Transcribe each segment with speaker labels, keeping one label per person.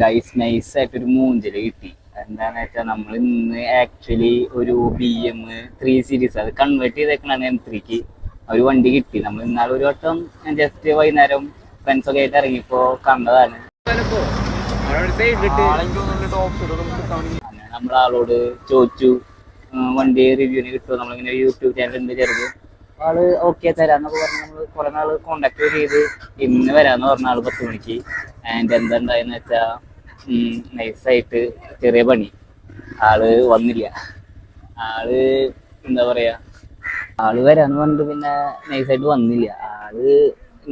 Speaker 1: Guys nice ആയിട്ടൊരു മൂഞ്ചൽ കിട്ടി. എന്താന്ന് വെച്ചാൽ നമ്മൾ ഇന്ന് ആക്ച്വലി ഒരു ബി എം ത്രീ സീരീസ് അത് കൺവേർട്ട് ചെയ്തേക്കണാണ് എം ത്രീക്ക് ഒരു വണ്ടി കിട്ടി. നമ്മൾ ഇന്നാൾ ഒരു വട്ടം ജസ്റ്റ് വൈകുന്നേരം ഫ്രണ്ട്സ് ഒക്കെ ആയിട്ട് ഇറങ്ങിയപ്പോ കണ്ടതാണ്. അങ്ങനെ നമ്മൾ ആളോട് ചോദിച്ചു വണ്ടി റിവ്യൂവിന് കിട്ടുമോ നമ്മളിങ്ങനെ യൂട്യൂബ് ചാനൽ ഉണ്ട് ചെറുത്. ആൾ ഓക്കെ തരാന്നൊക്കെ പറഞ്ഞ് നമ്മൾ കുറെ നാൾ കോണ്ടാക്ട് ചെയ്ത് ഇന്ന് വരാന്ന് പറഞ്ഞ ആൾ പത്ത് മണിക്ക്. ആൻഡ് എന്തുണ്ടായെന്ന് വെച്ചാ നൈസായിട്ട് ചെറിയ പണി. ആൾ വന്നില്ല. ആൾ എന്താ പറയാ ആൾ വരാന്ന് പറഞ്ഞിട്ട് പിന്നെ നൈസായിട്ട് വന്നില്ല. ആൾ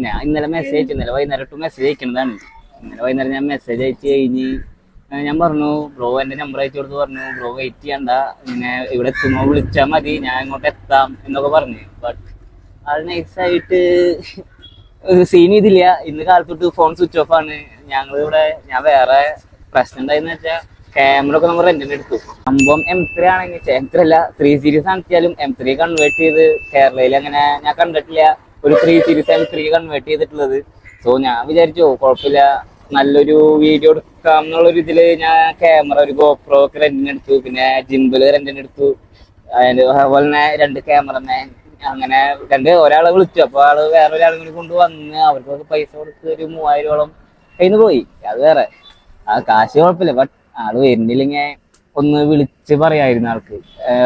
Speaker 1: ഞാൻ ഇന്നലെ മെസ്സേജ് അയച്ചു. ഇന്നലെ വൈകുന്നേരം ഇട്ട് മെസ്സേജ് അയക്കുന്നതാണ് ഇന്നലെ വൈകുന്നേരം ഞാൻ മെസ്സേജ് അയച്ചു കഴിഞ്ഞ് ഞാൻ പറഞ്ഞു ബ്രോ എന്റെ നമ്പർ അയച്ചു കൊടുത്ത് പറഞ്ഞു ബ്രോ വെയിറ്റ് ചെയ്യണ്ട. ഇങ്ങനെ ഇവിടെ എത്തുമ്പോൾ വിളിച്ചാൽ മതി. ഞാൻ ഇങ്ങോട്ട് എത്താം എന്നൊക്കെ പറഞ്ഞു. ബട്ട് ആൾ നൈസായിട്ട് സീൻ ഇതില്ല. ഇന്ന് കാലത്തൊട്ട് ഫോൺ സ്വിച്ച് ഓഫ് ആണ്. ഞങ്ങൾ ഇവിടെ ഞാൻ വേറെ പ്രശ്നം ഉണ്ടായെന്ന് വെച്ചാൽ ക്യാമറ ഒക്കെ നമ്മൾ റെന്റിന് എടുത്തു. സംഭവം എം ത്രീ ആണെങ്കിൽ എം ത്രീ അല്ല ത്രീ സീരീസ് ആണെങ്കിലും എം ത്രീ കൺവേർട്ട് ചെയ്ത് കേരളയിൽ അങ്ങനെ ഞാൻ കണ്ടിട്ടില്ല. ഒരു three series M three convert ചെയ്തിട്ടുള്ളത്. സോ ഞാൻ വിചാരിച്ചു കുഴപ്പമില്ല. നല്ലൊരു വീഡിയോ എടുക്കാം എന്നുള്ളൊരു ഇതിൽ ഞാൻ ക്യാമറ ഒരു ഗോപ്രോ ഒക്കെ റെന്റിന് എടുത്തു. പിന്നെ ജിമ്പിൾ റെന്റിന് എടുത്തു. അതുപോലെ തന്നെ രണ്ട് ക്യാമറമാൻ അങ്ങനെ രണ്ട് ഒരാളെ വിളിച്ചു. അപ്പൊ ആൾ വേറെ ഒരാളെ കൂടി കൊണ്ടുവന്ന് അവർക്കൊക്കെ പൈസ കൊടുത്ത് ഒരു മൂവായിരോളം കയ്യിൽ പോയി. അത് വേറെ. ആ കാശ് കുഴപ്പമില്ല ബട്ട് ആൾ വരുന്നില്ലെങ്കിൽ ഒന്ന് വിളിച്ച് പറയായിരുന്നു ആൾക്ക്.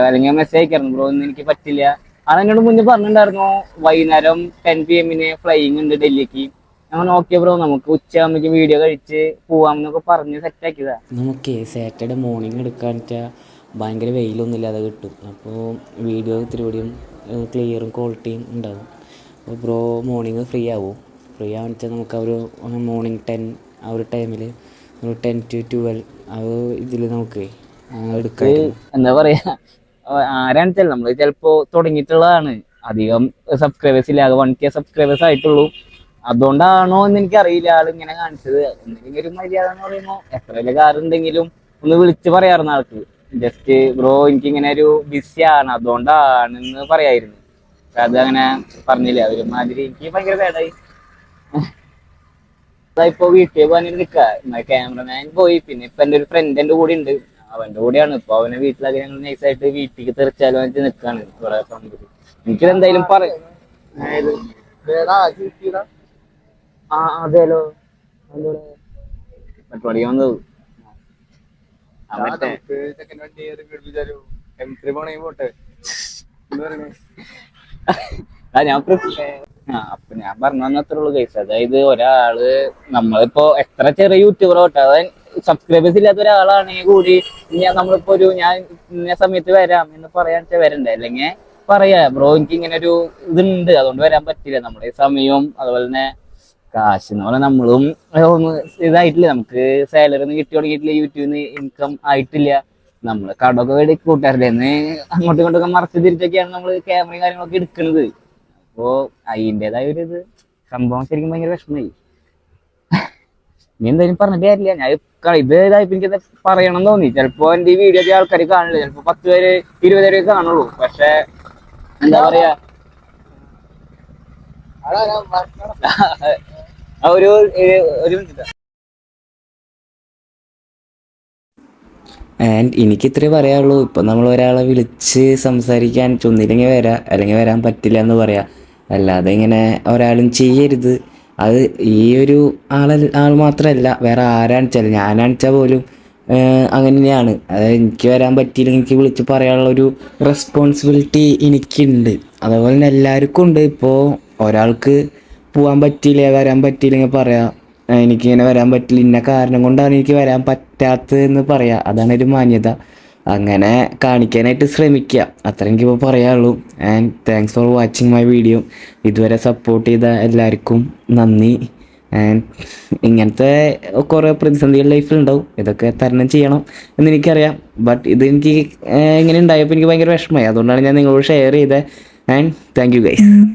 Speaker 1: അല്ലെങ്കിൽ മെസ്സേജ് അയക്കായിരുന്നു. ബ്രോ ഒന്നും എനിക്ക് പറ്റില്ല. ആൾ എന്നോട് മുന്നേ പറഞ്ഞിട്ടുണ്ടായിരുന്നു വൈകുന്നേരം ടെൻ പി എമ്മിന് ഫ്ലൈയിങ് ഉണ്ട് ഡൽഹിക്ക്. ഞങ്ങൾ ഓക്കെ ബ്രോ നമുക്ക് ഉച്ചയാകുമ്പോഴേക്കും വീഡിയോ കഴിച്ച് പോവാമെന്നൊക്കെ പറഞ്ഞ് സെറ്റ് ആക്കിയതാ.
Speaker 2: നമുക്ക് സാറ്റർഡേ മോർണിംഗ് എടുക്കാൻ ഭയങ്കര വെയിലൊന്നും ഇല്ലാതെ കിട്ടും. അപ്പോൾ വീഡിയോ ഇത്തിരി ക്ലിയറും ക്വാളിറ്റിയും ഉണ്ടാവും. അപ്പോൾ ബ്രോ മോർണിംഗ് ഫ്രീ ആവും. ഫ്രീ വെച്ചാൽ നമുക്ക് ആ ഒരു മോർണിംഗ് ടെൻ ആ ഒരു ടൈമിൽ ഒരു ടെൻ ടു ട്വൽവ് ആ ഇതിൽ നമുക്ക് എടുക്കാം
Speaker 1: എന്താ പറയാ ആരാണ് വെച്ചാൽ നമ്മൾ ചിലപ്പോ തുടങ്ങിയിട്ടുള്ളതാണ്. അധികം സബ്സ്ക്രൈബേഴ്സ് ഇല്ല വൺ കെ സബ്സ്ക്രൈബേഴ്സ് ആയിട്ടുള്ളൂ. അതുകൊണ്ടാണോ എന്ന് എനിക്ക് അറിയില്ല ആൾ ഇങ്ങനെ കാണിച്ചത്. എന്തെങ്കിലും ഒരു മര്യാദ എന്ന് പറയുമ്പോൾ എത്ര വലിയ കാറുണ്ടെങ്കിലും ഒന്ന് വിളിച്ചു പറയാറുണ്ട് ആൾക്ക്. ജസ്റ്റ് ബ്രോ എനിക്ക് ഇങ്ങനെ ഒരു ബിസി ആണ്. അതുകൊണ്ടാണെന്ന് പറയായിരുന്നു അത് അങ്ങനെ പറഞ്ഞില്ല. ഒരുമാതിരി എനിക്ക് ഭയങ്കര പേടായി. ഇപ്പൊ വീട്ടിൽ പോകാൻ നിൽക്കാ ക്യാമറമാൻ പോയി. പിന്നെ ഇപ്പൊ എന്റെ ഒരു ഫ്രണ്ട് എന്റെ കൂടെ ഉണ്ട്. അവന്റെ കൂടെയാണ്. ഇപ്പൊ അവനെ വീട്ടിലൊക്കെ ഞങ്ങൾ നൈസായിട്ട് വീട്ടിലേക്ക് തെറിച്ചാലും വെച്ച് നിൽക്കാണ് ഇവിടെ എനിക്കിത് എന്തായാലും പറയാം ആ അതെല്ലോ വന്നത്. ആ, ഞാൻ അപ്പൊ ഞാൻ പറഞ്ഞു അത്രേ ഉള്ളൂ കേസ് അതായത് ഒരാൾ നമ്മളിപ്പോ എത്ര ചെറിയ യൂട്യൂബർ തൊട്ട് അതായത് സബ്സ്ക്രൈബേഴ്സ് ഇല്ലാത്ത ഒരാളാണെങ്കിൽ കൂടി നമ്മളിപ്പോ ഒരു ഞാൻ ഇന്ന സമയത്ത് വരാം എന്ന് പറയാൻ വെച്ചാൽ വരണ്ടേ? അല്ലെങ്കിൽ പറയാ ബ്രോ എനിക്ക് ഇങ്ങനെ ഒരു ഇതുണ്ട് അതുകൊണ്ട് വരാൻ പറ്റില്ല. നമ്മുടെ സമയവും അതുപോലെ തന്നെ കാശ് എന്ന് പറഞ്ഞാൽ നമ്മളും ഒന്ന് ഇതായിട്ടില്ല. നമുക്ക് സാലറി ഒന്നും കിട്ടി തുടങ്ങിയിട്ടില്ല. യൂട്യൂബിൽ നിന്ന് ഇൻകം ആയിട്ടില്ല. നമ്മൾ കടമൊക്കെ വേണ്ടി കൂട്ടാറില്ല എന്ന് അങ്ങോട്ടും ഇങ്ങോട്ടൊക്കെ മറച്ച് തിരിച്ചൊക്കെയാണ് നമ്മൾ ക്യാമറയും കാര്യങ്ങളൊക്കെ എടുക്കുന്നത്. അപ്പോ അതിന്റെതായ ഒരു ഇത്. സംഭവം ശരിക്കും ഭയങ്കര വിഷമമായി. നീ എന്തായാലും പറഞ്ഞിട്ട് കാര്യമില്ല. ഞാൻ ഇത് ഇതായപ്പോ എനിക്ക് പറയണം എന്ന് തോന്നി. ചിലപ്പോ എന്റെ ഈ വീഡിയോ ആൾക്കാർ കാണില്ല ചിലപ്പോ പത്ത് പേര് ഇരുപത് പേര് കാണുള്ളൂ. പക്ഷെ എന്താ പറയാ? ഒരു ഒരു- മിനിറ്റ്
Speaker 2: ആൻഡ് എനിക്ക് ഇത്രേ പറയാനുള്ളൂ. ഇപ്പം നമ്മൾ ഒരാളെ വിളിച്ച് സംസാരിക്കാൻ ചൊന്നില്ലെങ്കിൽ വരാ അല്ലെങ്കിൽ വരാൻ പറ്റില്ല എന്ന് പറയാ. അല്ലാതെ ഇങ്ങനെ ഒരാളും ചെയ്യരുത്. അത് ഈ ഒരു ആളെ ആൾ മാത്രമല്ല വേറെ ആരാണിച്ചാലും ഞാനാണിച്ചാൽ പോലും അങ്ങനെയാണ്. അതായത് എനിക്ക് വരാൻ പറ്റിയില്ലെങ്കിൽ എനിക്ക് വിളിച്ച് പറയാനുള്ള ഒരു റെസ്പോൺസിബിലിറ്റി എനിക്കുണ്ട്. അതുപോലെ തന്നെ എല്ലാവർക്കും ഉണ്ട്. ഇപ്പോൾ ഒരാൾക്ക് പോകാൻ പറ്റിയില്ല വരാൻ പറ്റിയില്ലെങ്കിൽ പറയാം. "ആ, എനിക്കിങ്ങനെ വരാൻ പറ്റില്ല. ഇന്ന കാരണം കൊണ്ടാണ് എനിക്ക് വരാൻ പറ്റാത്തതെന്ന് പറയാം. അതാണ് ഒരു മാന്യത. അങ്ങനെ കാണിക്കാനായിട്ട് ശ്രമിക്കുക അത്ര എനിക്കിപ്പോൾ പറയാനുള്ളൂ. And thanks for watching my video ഇതുവരെ സപ്പോർട്ട് ചെയ്ത എല്ലാവർക്കും നന്ദി. ആൻഡ് ഇങ്ങനത്തെ കുറേ പ്രതിസന്ധികൾ ലൈഫിലുണ്ടാവും ഇതൊക്കെ തരണം ചെയ്യണം എന്ന് എനിക്കറിയാം. ബട്ട് ഇത് എനിക്ക് ഇങ്ങനെ ഉണ്ടായപ്പോൾ എനിക്ക് ഭയങ്കര വിഷമമായി. അതുകൊണ്ടാണ് ഞാൻ നിങ്ങളോട് ഷെയർ ചെയ്തത് ആൻഡ് താങ്ക് യു ഗൈസ്